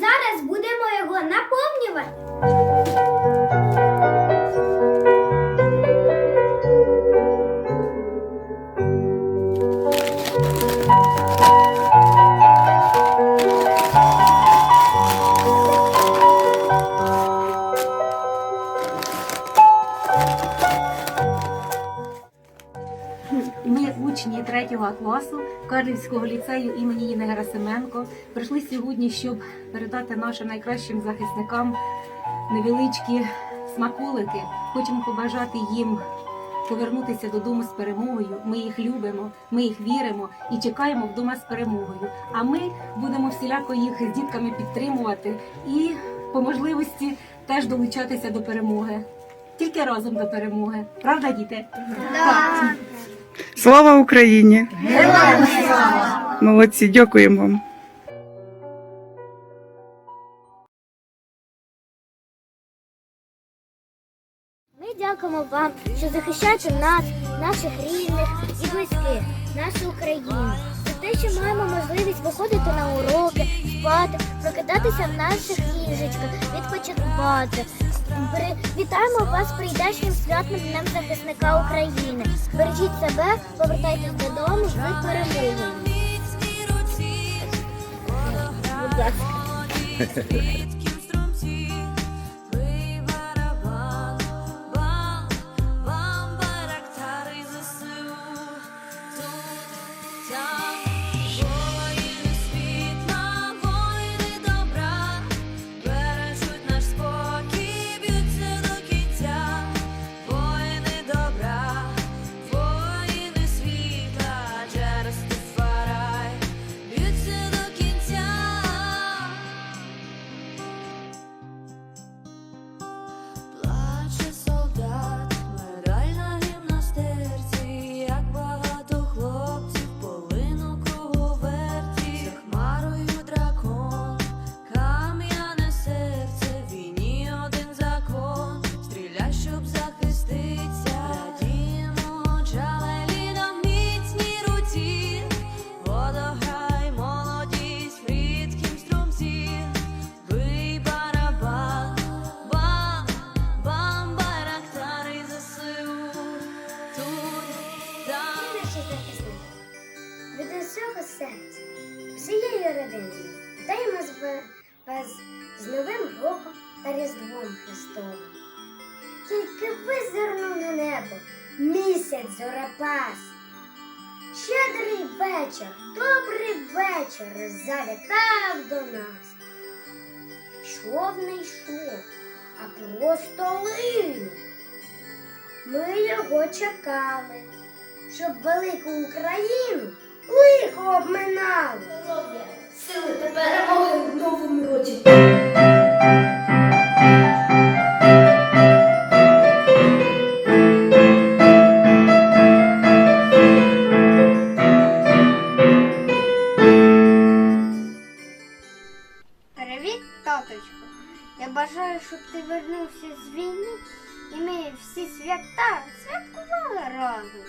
зараз будемо його наповнювати. Карлівського ліцею імені Ніни Герасименко, прийшли сьогодні, щоб передати нашим найкращим захисникам невеличкі смаколики. Хочемо побажати їм повернутися додому з перемогою. Ми їх любимо, ми їх віримо і чекаємо вдома з перемогою. А ми будемо всіляко їх з дітками підтримувати і по можливості теж долучатися до перемоги. Тільки разом до перемоги. Правда, діти? Так. Слава Україні! Героям слава! Молодці, дякуємо вам. Ми дякуємо вам, що захищаєте нас, наших рідних і близьких, нашу Україну. За те, що маємо можливість виходити на уроки, спати, прокидатися в наших ліжечках, відпочивати. Вітаємо вас прийдешнім святним днем захисника України. Бережіть себе, повертайтесь додому ви перемогою. Будь ласка. а щоб захиститься дімо, джалелі на міцній руці, водограй, молодість, в рідкім струмці, бий барабан, бам, бам, барактари засив тут там. Ти наші захисники, від усього серця, всією родиною, з, з новим роком та Різдвом Христовим визирнув на небо місяць зорепас. Щедрий вечір, добрий вечір завітав до нас. Йшов не йшов, а просто линув. Ми його чекали, щоб велику Україну лихо обминали. Сили та перемоги в новому році. Щоб ти вернувся з війни і ми всі свята святкували разом.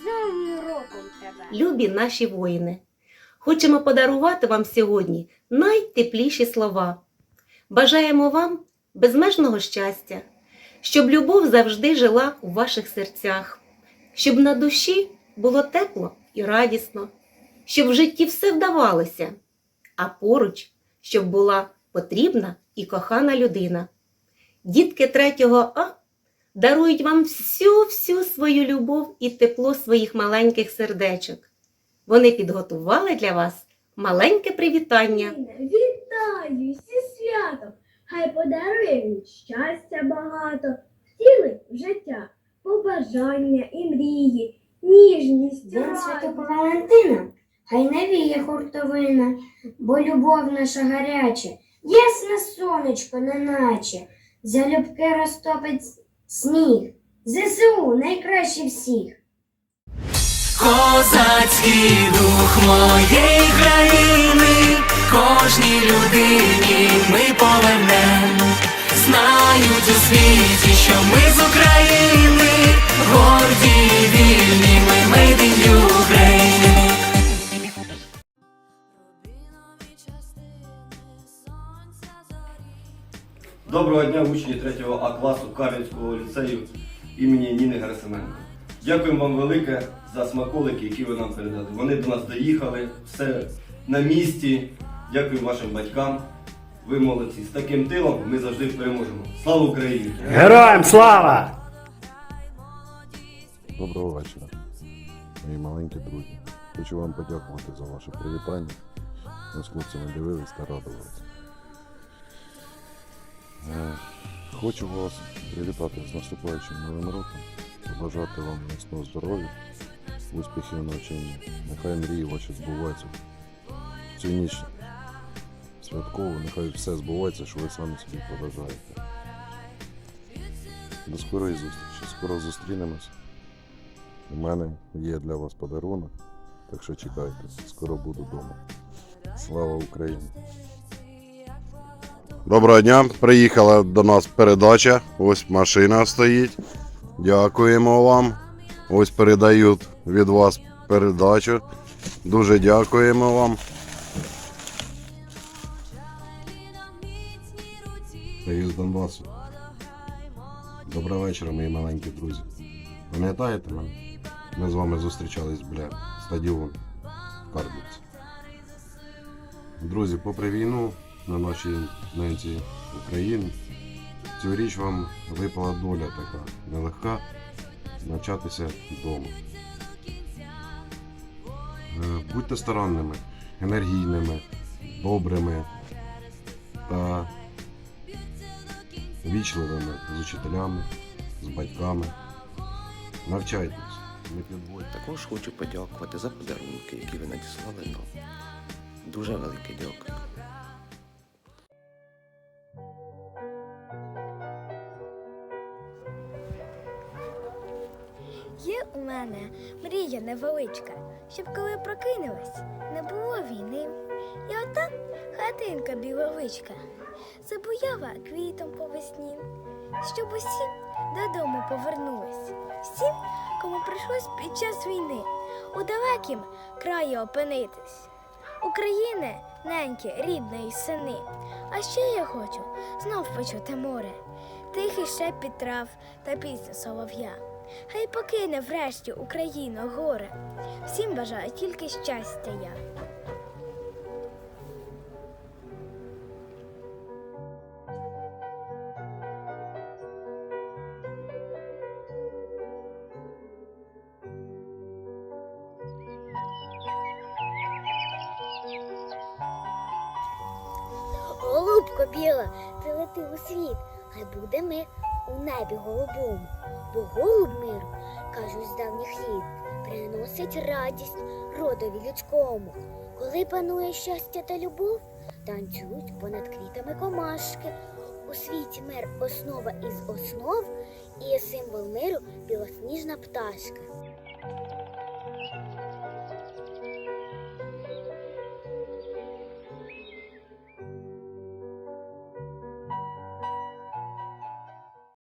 З Новим роком тебе. Любі наші воїни, хочемо подарувати вам сьогодні найтепліші слова. Бажаємо вам безмежного щастя, щоб любов завжди жила у ваших серцях, щоб на душі було тепло і радісно, щоб в житті все вдавалося, а поруч, щоб була потрібна і кохана людина. Дітки 3 А дарують вам всю-всю свою любов і тепло своїх маленьких сердечок. Вони підготували для вас маленьке привітання. Вітаю зі святом! Хай подарують щастя багато, втілить в життя, побажання і мрії, ніжність, День радість. Святого Валентина, хай навіє хуртовина, бо любов наша гаряча, ясне сонечко неначе, залюбки розтопить сніг. ЗСУ найкраще всіх. Козацький дух моєї країни, кожній людині ми повернем. Знають у світі, що ми з України, горді і вільні, ми made Доброго дня, учні 3 А класу Карлівського ліцею імені Ніни Герасименко. Дякуємо вам велике за смаколики, які ви нам передали. Вони до нас доїхали, все на місці. Дякую вашим батькам. Ви молодці. З таким тилом ми завжди переможемо. Слава Україні! Героям слава! Доброго вечора, мої маленькі друзі. Хочу вам подякувати за ваше привітання. Ми з хлопцями дивились та радувалися. Е, Хочу вас привітати з наступаючим новим роком, побажати вам міцного здоров'я, успіхів в навчанні. Нехай мрії ваші збуваються. Цю ніч святкову, нехай все збувається, що ви самі собі побажаєте. До скорої зустрічі, скоро зустрінемось. У мене є для вас подарунок, так що чекайте, скоро буду вдома. Слава Україні! Доброго дня, приїхала до нас передача. Ось машина стоїть. Дякуємо вам. Ось передають від вас передачу. Дуже дякуємо вам. Привіт з Донбасу. Доброго вечора, мої маленькі друзі. Пам'ятаєте мене? Ми з вами зустрічались біля стадіону в Карлівці. Друзі, попри війну на нашій ненці України, цьогоріч вам випала доля така нелегка навчатися вдома. Е, Будьте старанними, енергійними, добрими та вічливими з учителями, з батьками. Навчайтесь, не підводьте. Також хочу подякувати за подарунки, які ви надіслали нам. Дуже велике дякую. Є у мене мрія невеличка, щоб коли прокинулась, не було війни. І ота хатинка біловичка забуяла квітом по весні, щоб усі додому повернулись. Всім, кому прийшлось під час війни у далекім краї опинитись. України, неньки, рідної сини. А ще я хочу знов почути море, тихий шепіт трав та пісню солов'я. Хай покине врешті Україна горе. Всім бажаю тільки щастя я. Голубко біла, ти лети у світ, хай буде ми у небі голубому, бо голуб миру, кажуть з давніх літ, приносить радість родові людському. Коли панує щастя та любов, танцюють понад квітами комашки. У світі мир основа із основ і символ миру білосніжна пташка.